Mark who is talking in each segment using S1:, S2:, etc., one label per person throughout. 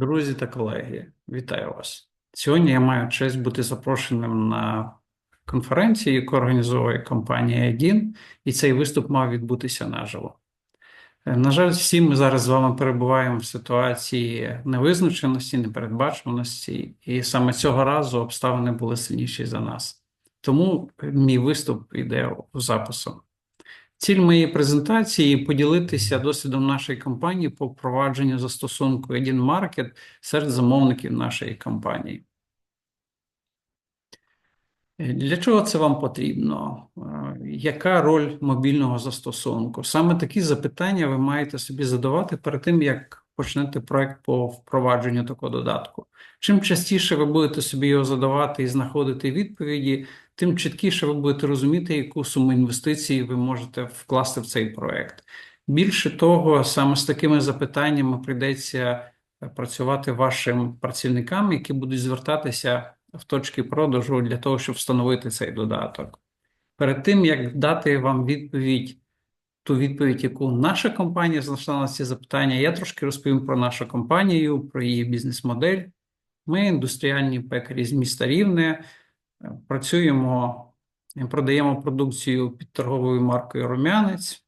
S1: Друзі та колеги, вітаю вас. Сьогодні я маю честь бути запрошеним на конференцію, яку організовує компанія «Едін», і цей виступ мав відбутися наживо. Е, На жаль, всі ми зараз з вами перебуваємо в ситуації невизначеності, непередбачуваності, і саме цього разу обставини були сильніші за нас. Тому мій виступ йде у запису. Ціль моєї презентації поділитися досвідом нашої компанії по впровадженню застосунку Edin Market серед замовників нашої компанії. Е, Для чого це вам потрібно? Е, Яка роль мобільного застосунку? Саме такі запитання ви маєте собі задавати перед тим, як почнете проект по впровадженню такого додатку. Чим частіше ви будете собі його задавати і знаходити відповіді, тим чіткіше ви будете розуміти, яку суму інвестицій ви можете вкласти в цей проект. Більше того, саме з такими запитаннями прийдеться е, працювати вашим працівникам, які будуть звертатися в точки продажу для того, щоб встановити цей додаток. Перед тим, як дати вам відповідь, ту відповідь, яку наша компанія знайшла на ці запитання, я трошки розповім про нашу компанію, про її бізнес-модель. Ми індустріальні пекарі з міста Рівне, працюємо, продаємо продукцію під торговою маркою Рум'янець.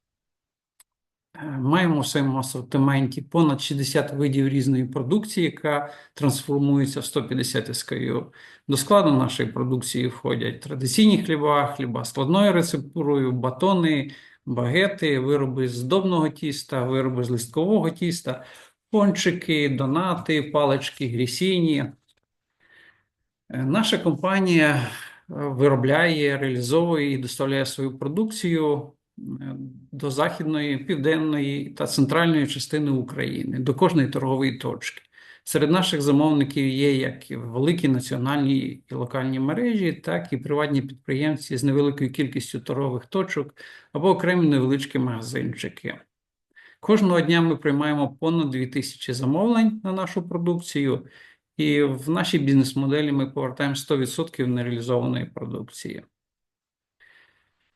S1: Е, Маємо в своєму асортименті понад 60 видів різної продукції, яка трансформується в 150 SKU. До складу нашої продукції входять традиційні хліба, хліба складною рецептурою, батони, багети, вироби з здобного тіста, вироби з листкового тіста, пончики, донати, палички, грісіні. Е, Наша компанія е, виробляє, реалізовує і доставляє свою продукцію е, до західної, південної та центральної частини України, до кожної торгової точки. Серед наших замовників є як великі національні і локальні мережі, так і приватні підприємці з невеликою кількістю торгових точок або окремі невеличкі магазинчики. Кожного дня ми приймаємо понад 2000 замовлень на нашу продукцію, і в нашій бізнес-моделі ми повертаємо 100% нереалізованої продукції.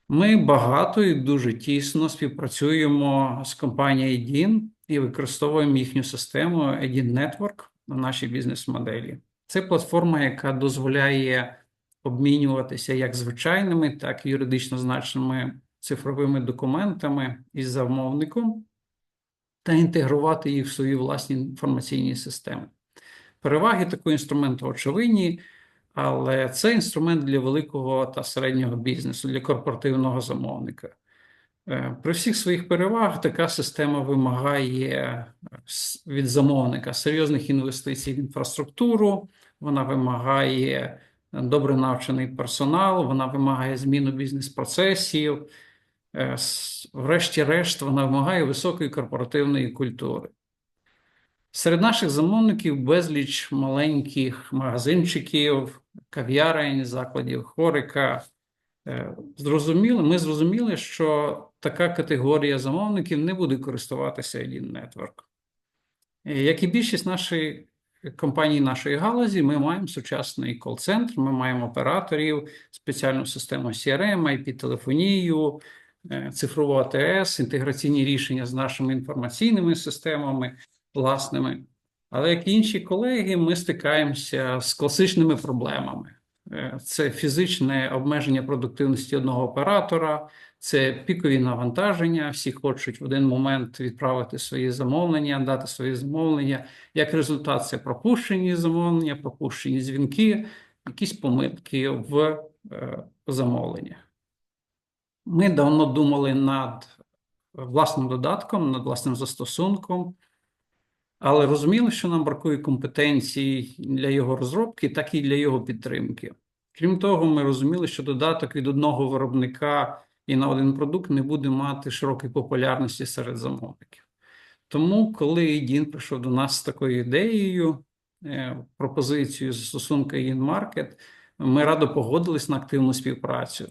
S1: Ми багато і дуже тісно співпрацюємо з компанією EDIN і використовуємо їхню систему EDIN Network на нашій бізнес-моделі. Це платформа, яка дозволяє обмінюватися як звичайними, так і юридично значними цифровими документами із замовником та інтегрувати їх в свої власні інформаційні системи. Переваги такого інструменту очевидні, але це інструмент для великого та середнього бізнесу, для корпоративного замовника. Е, При всіх своїх перевагах така система вимагає від замовника серйозних інвестицій в інфраструктуру, вона вимагає добре навчений персонал, вона вимагає зміну бізнес-процесів. Е, Врешті-решт, вона вимагає високої корпоративної культури. Серед наших замовників безліч маленьких магазинчиків, кав'ярень, закладів хорика. Е, Зрозуміли, ми зрозуміли, що така категорія замовників не буде користуватися один Network. Е, Як і більшість нашої компаній нашої галузі, ми маємо сучасний кол-центр, ми маємо операторів, спеціальну систему CRM, IP-телефонію, е, цифрову АТС, інтеграційні рішення з нашими інформаційними системами власними. Але як інші колеги, ми стикаємося з класичними проблемами. Е, Це фізичне обмеження продуктивності одного оператора, це пікові навантаження. Всі хочуть в один момент відправити свої замовлення, дати свої замовлення. Як результат, це пропущені замовлення, пропущені дзвінки, якісь помилки в е, замовленнях. Ми давно думали над власним додатком, над власним застосунком. Але розуміли, що нам бракує компетенцій для його розробки, так і для його підтримки. Крім того, ми розуміли, що додаток від одного виробника і на один продукт не буде мати широкої популярності серед замовників. Тому, коли Дін прийшов до нас з такою ідеєю, е, пропозицією застосунку InMarket, ми радо погодились на активну співпрацю.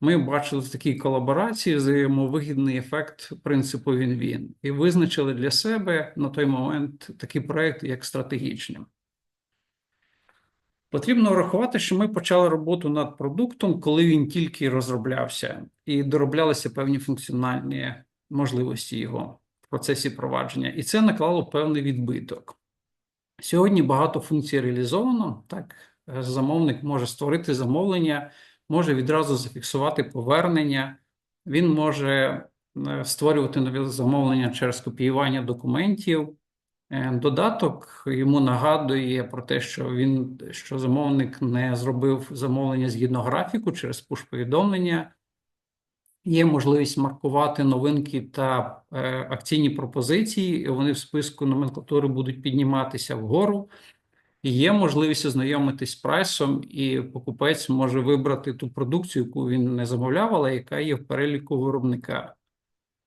S1: Ми бачили в такій колаборації взаємовигідний ефект принципу він-він і визначили для себе на той момент такий проект як стратегічним. Потрібно врахувати, що ми почали роботу над продуктом, коли він тільки розроблявся, і дороблялися певні функціональні можливості його в процесі провадження, і це наклало певний відбиток. Сьогодні багато функцій реалізовано. Так, замовник може створити замовлення, може відразу зафіксувати повернення, він може е, створювати нові замовлення через копіювання документів. Е, Додаток йому нагадує про те, що він що замовник не зробив замовлення згідно графіку через пуш-повідомлення. Є можливість маркувати новинки та е, акційні пропозиції. Вони в списку номенклатури будуть підніматися вгору. Є можливість ознайомитись з прайсом, і покупець може вибрати ту продукцію, яку він не замовляв, але яка є в переліку виробника.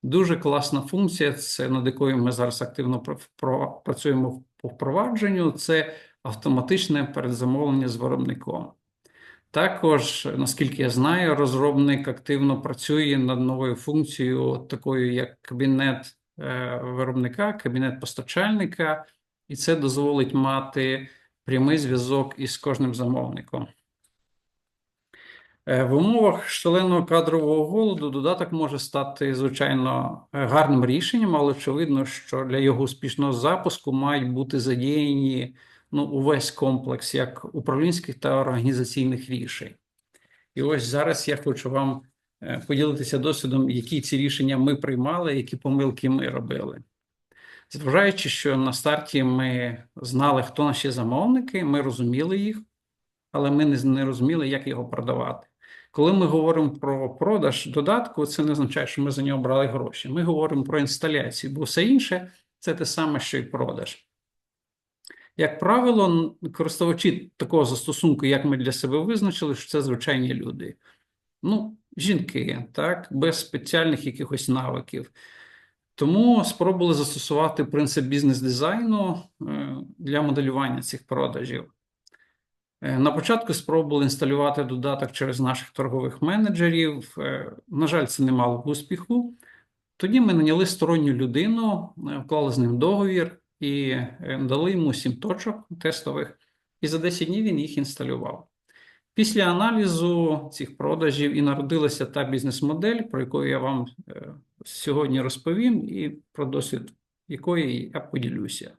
S1: Дуже класна функція, це над якою ми зараз активно пр- працюємо по впровадженню. Це автоматичне передзамовлення з виробником. Також, наскільки я знаю, розробник активно працює над новою функцією, такою як кабінет е, виробника, кабінет постачальника, і це дозволить мати прямий зв'язок із кожним замовником. Е, В умовах шаленого кадрового голоду додаток може стати, звичайно, е, гарним рішенням, але очевидно, що для його успішного запуску мають бути задіяні ну, увесь комплекс як управлінських та організаційних рішень. І ось зараз я хочу вам е, поділитися досвідом, які ці рішення ми приймали, які помилки ми робили. Зважаючи, що на старті ми знали, хто наші замовники, ми розуміли їх, але ми не, розуміли, як його продавати. Коли ми говоримо про продаж додатку, це не означає, що ми за нього брали гроші. Ми говоримо про інсталяцію, бо все інше це те саме, що і продаж. Як правило, користувачі такого застосунку, як ми для себе визначили, що це звичайні люди. Ну, жінки, так, без спеціальних якихось навиків. Тому спробували застосувати принцип бізнес-дизайну е, для моделювання цих продажів. Е, На початку спробували інсталювати додаток через наших торгових менеджерів. Е, На жаль, це не мало успіху. Тоді ми наняли сторонню людину, вклали з ним договір і дали йому сім точок тестових, і за 10 днів він їх інсталював. Після аналізу цих продажів і народилася та бізнес-модель, про яку я вам сьогодні розповім, і про досвід якої я поділюся.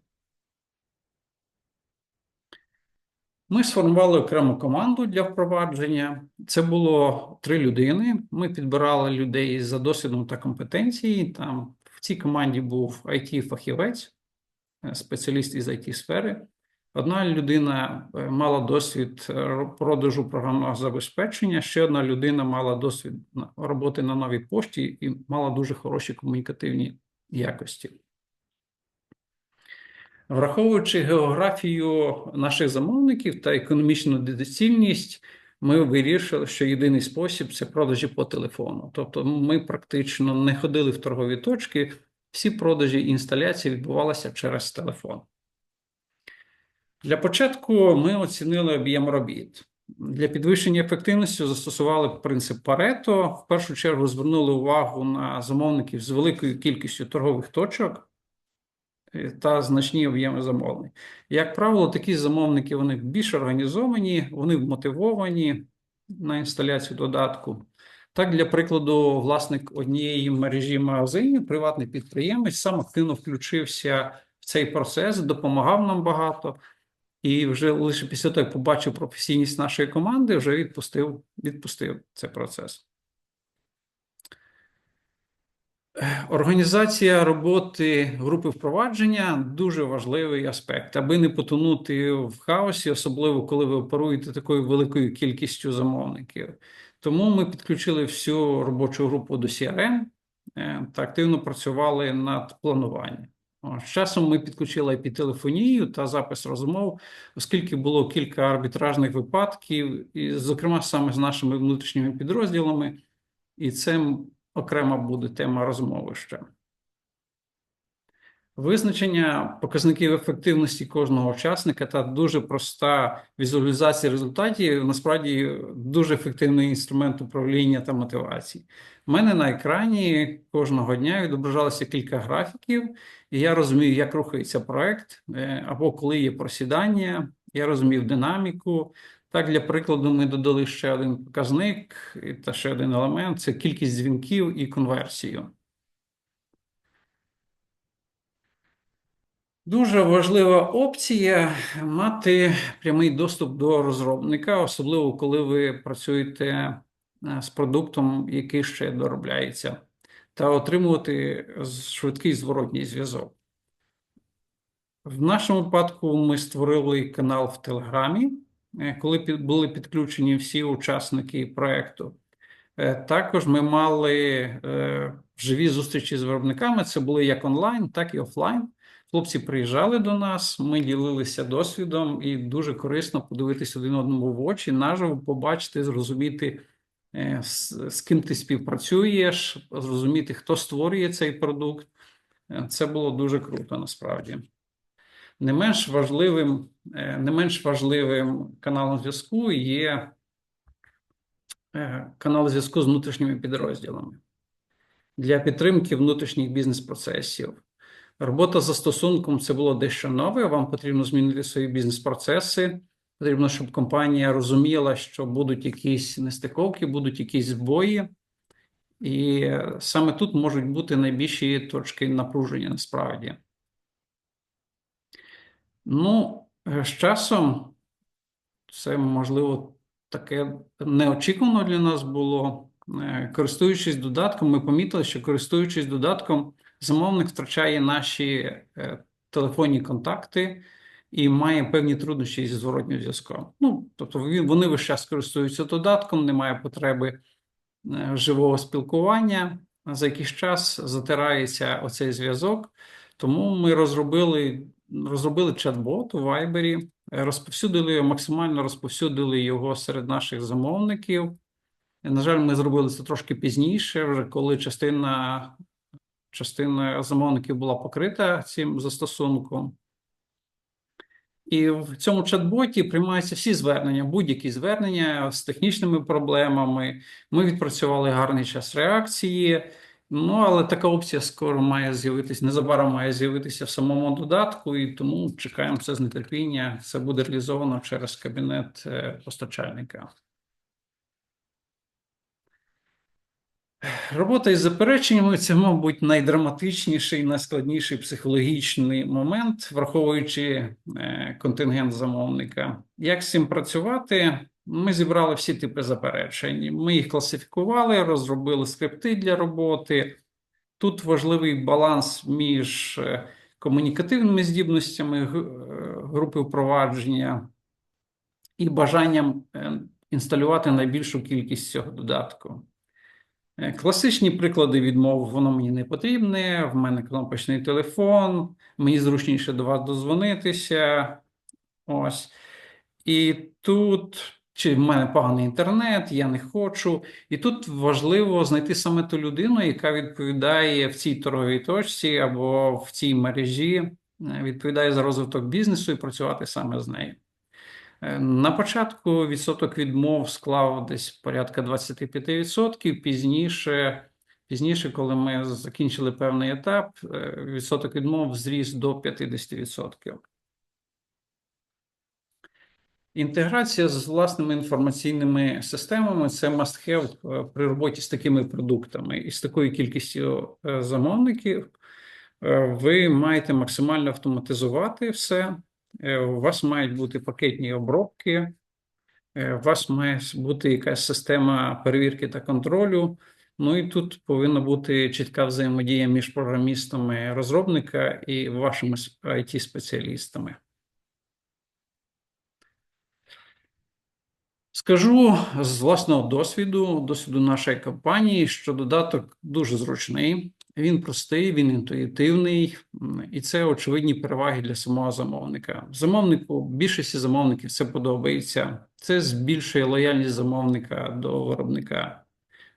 S1: Ми сформували окрему команду для впровадження. Це було три людини. Ми підбирали людей за досвідом та компетенції. Там в цій команді був IT-фахівець, е, спеціаліст із IT-сфери. Одна людина е, мала досвід е, продажу програмного забезпечення, ще одна людина мала досвід роботи на новій пошті і мала дуже хороші комунікативні якості. Враховуючи географію наших замовників та економічну доцільність, ми вирішили, що єдиний спосіб це продажі по телефону. Тобто, ми практично не ходили в торгові точки, всі продажі інсталяції відбувалися через телефон. Для початку ми оцінили об'єм робіт. Для підвищення ефективності застосували принцип Парето. В першу чергу звернули увагу на замовників з великою кількістю торгових точок е, та значні об'єми замовлень. Як правило, такі замовники вони більш організовані, вони вмотивовані на інсталяцію додатку. Так, для прикладу, власник однієї мережі магазинів, приватний підприємець, сам активно включився в цей процес, допомагав нам багато. І вже лише після того, як побачив професійність нашої команди, вже відпустив, відпустив цей процес. Організація роботи групи впровадження дуже важливий аспект, аби не потонути в хаосі, особливо коли ви оперуєте такою великою кількістю замовників. Тому ми підключили всю робочу групу до CRM е, та активно працювали над плануванням. З часом ми підключили IP-телефонію та запис розмов, оскільки було кілька арбітражних випадків, і, зокрема, саме з нашими внутрішніми підрозділами, і це окрема буде тема розмови ще. Визначення показників ефективності кожного учасника та дуже проста візуалізація результатів насправді дуже ефективний інструмент управління та мотивації. У мене на екрані кожного дня відображалося кілька графіків, і я розумію, як рухається проект, е, або коли є просідання, я розумів динаміку. Так, для прикладу, ми додали ще один показник та ще один елемент це кількість дзвінків і конверсію. Дуже важлива опція мати прямий доступ до розробника, особливо коли ви працюєте е, з продуктом, який ще доробляється, та отримувати швидкий зворотній зв'язок. В нашому випадку ми створили канал в Телеграмі, е, коли були підключені всі учасники проєкту. Е, також ми мали живі зустрічі з виробниками. Це були як онлайн, так і офлайн. Хлопці приїжджали до нас, ми ділилися досвідом, і дуже корисно подивитися один одному в очі, наживо побачити, зрозуміти, е, з, з ким ти співпрацюєш, зрозуміти, хто створює цей продукт. Е, це було дуже круто насправді. Не менш важливим, е, не менш важливим каналом зв'язку є канал зв'язку з внутрішніми підрозділами для підтримки внутрішніх бізнес-процесів. Робота за стосунком це було дещо нове. Вам потрібно змінити свої бізнес-процеси. Потрібно, щоб компанія розуміла, що будуть якісь нестиковки, будуть якісь збої, і саме тут можуть бути найбільші точки напруження насправді. Ну, з часом це можливо таке неочікувано для нас було. Е, користуючись додатком, ми помітили, що користуючись додатком замовник втрачає наші е, телефонні контакти і має певні труднощі зі зворотнім зв'язком. Ну, тобто вони весь час користуються додатком, немає потреби е, живого спілкування. За якийсь час затирається оцей зв'язок. Тому ми розробили розробили чат-бот у Viber, розповсюдили його, максимально розповсюдили його серед наших замовників. На жаль, ми зробили це трошки пізніше, вже коли частина частина замовників була покрита цим застосунком. І в цьому чат-боті приймаються всі звернення, будь-які звернення з технічними проблемами. Ми відпрацювали гарний час реакції. Ну, але така опція скоро має з'явитися, незабаром має з'явитися в самому додатку, і тому чекаємо це з нетерпіння. Це буде реалізовано через кабінет е, постачальника. Робота із запереченнями це, мабуть, найдраматичніший, найскладніший психологічний момент, враховуючи е, контингент замовника. Як з цим працювати? Ми зібрали всі типи заперечень. Ми їх класифікували, розробили скрипти для роботи. Тут важливий баланс між е, комунікативними здібностями е, групи впровадження і бажанням інсталювати найбільшу кількість цього додатку. Е, класичні приклади відмов, воно мені не потрібне. В мене кнопочний телефон, мені зручніше до вас дозвонитися. Ось. І тут, чи в мене поганий інтернет, я не хочу. І тут важливо знайти саме ту людину, яка відповідає в цій торговій точці або в цій мережі, е, відповідає за розвиток бізнесу і працювати саме з нею. Е, на початку відсоток відмов склав десь порядка 25%. Пізніше, пізніше, коли ми закінчили певний етап, е, відсоток відмов зріс до 50%. Інтеграція з власними інформаційними системами це must have е, при роботі з такими продуктами і з такою кількістю замовників. Ви маєте максимально автоматизувати все. Е, у вас мають бути пакетні обробки, е, у вас має бути якась система перевірки та контролю. Ну і тут повинна бути чітка взаємодія між програмістами розробника і вашими it спеціалістами Скажу з власного досвіду, досвіду нашої компанії, що додаток дуже зручний. Він простий, він інтуїтивний, і це очевидні переваги для самого замовника. Замовнику більшості замовників це подобається. Це збільшує лояльність замовника до виробника.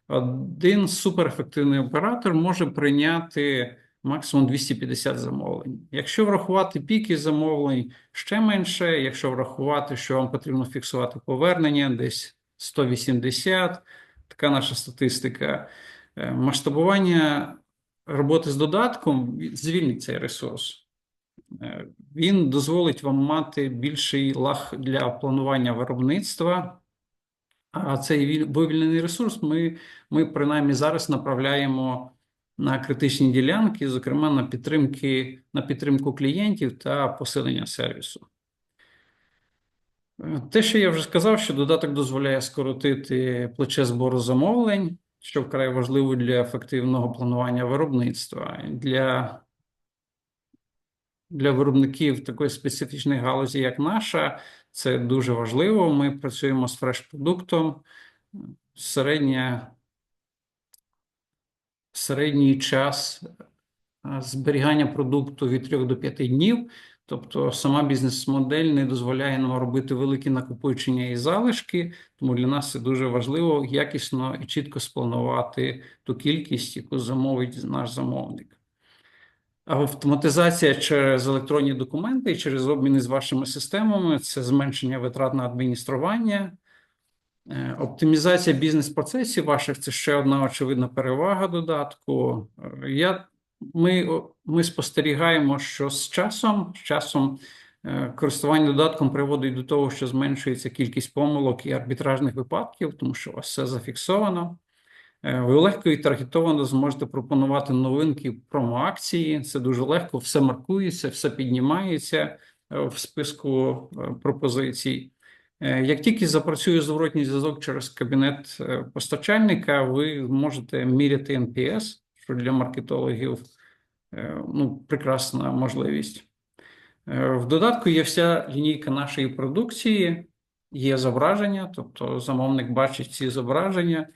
S1: Один суперефективний оператор може прийняти максимум 250 замовлень. Якщо врахувати піки замовлень ще менше, якщо врахувати, що вам потрібно фіксувати повернення, десь 180, така наша статистика. Е, масштабування роботи з додатком звільнить цей ресурс. Е, він дозволить вам мати більший лаг для планування виробництва. А цей вивільнений ресурс ми ми принаймні зараз направляємо на критичні ділянки, зокрема на підтримки, на підтримку клієнтів та посилення сервісу. Е, Те, що я вже сказав, що додаток дозволяє скоротити плече збору замовлень, що вкрай важливо для ефективного планування виробництва. Для, для виробників такої специфічної галузі, як наша, це дуже важливо. Ми працюємо з фреш-продуктом. Середня, середній час е, зберігання продукту від 3 до 5 днів. Тобто сама бізнес-модель не дозволяє нам робити великі накопичення і залишки, тому для нас це дуже важливо якісно і чітко спланувати ту кількість, яку замовить наш замовник. Автоматизація через електронні документи і через обміни з вашими системами це зменшення витрат на адміністрування. Е, Оптимізація бізнес-процесів ваших це ще одна очевидна перевага додатку. Е, Я, ми, ми спостерігаємо, що з часом, з часом е, користування додатком приводить до того, що зменшується кількість помилок і арбітражних випадків, тому що вас все зафіксовано. Е, Ви легко і таргетовано зможете пропонувати новинки промо-акції. Це дуже легко, все маркується, все піднімається е, в списку пропозицій. Як тільки запрацює зворотній зв'язок через кабінет постачальника, ви можете міряти NPS, що для маркетологів е, ну, прекрасна можливість. Е, В додатку є вся лінійка нашої продукції, є зображення, тобто замовник бачить ці зображення,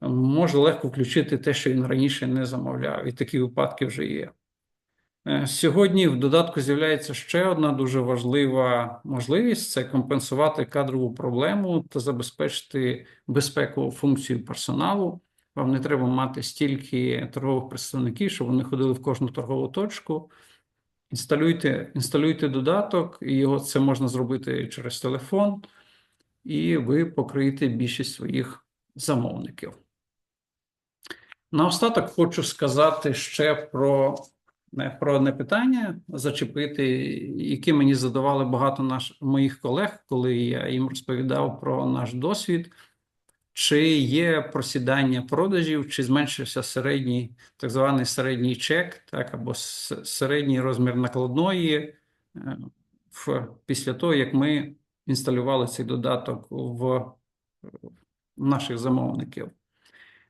S1: може легко включити те, що він раніше не замовляв, і такі випадки вже є. Е, Сьогодні в додатку з'являється ще одна дуже важлива можливість це компенсувати кадрову проблему та забезпечити безпекову функцію персоналу. Вам не треба мати стільки торгових представників, щоб вони ходили в кожну торгову точку. Інсталюйте, інсталюйте додаток, і його це можна зробити через телефон, і ви покриєте більшість своїх замовників. Наостаток хочу сказати ще про, про одне питання, зачепити, яке мені задавали багато наш, моїх колег, коли я їм розповідав про наш досвід. Чи є просідання продажів, чи зменшився середній, так званий середній чек, так, або середній розмір накладної е, в, після того, як ми інсталювали цей додаток в, в наших замовників.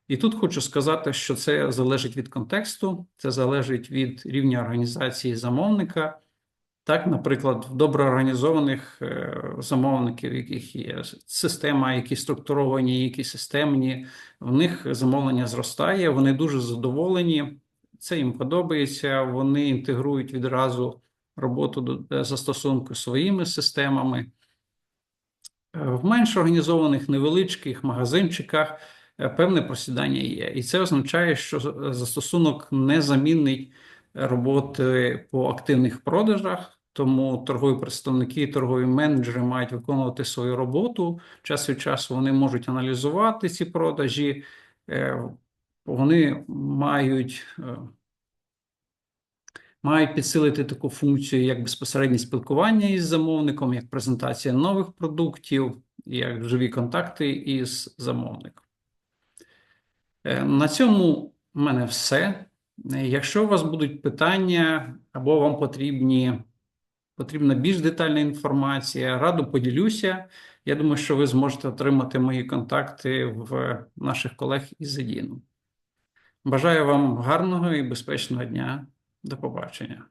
S1: І тут хочу сказати, що це залежить від контексту, це залежить від рівня організації замовника. Так, наприклад, в добре організованих е, замовників, яких є система, які структуровані, які системні, в них замовлення зростає, вони дуже задоволені, це їм подобається, вони інтегрують відразу роботу до е, застосунку своїми системами. Е, В менш організованих невеличких магазинчиках певне просідання є. І це означає, що застосунок не замінить роботи по активних продажах, тому торгові представники, торгові менеджери мають виконувати свою роботу. Час від часу вони можуть аналізувати ці продажі, е, вони мають. е, Мають підсилити таку функцію, як безпосереднє спілкування із замовником, як презентація нових продуктів, як живі контакти із замовником. Е, На цьому в мене все. Якщо у вас будуть питання або вам потрібні, потрібна більш детальна інформація, радо поділюся. Я думаю, що ви зможете отримати мої контакти в наших колег із Едіну. Бажаю вам гарного і безпечного дня. До побачення.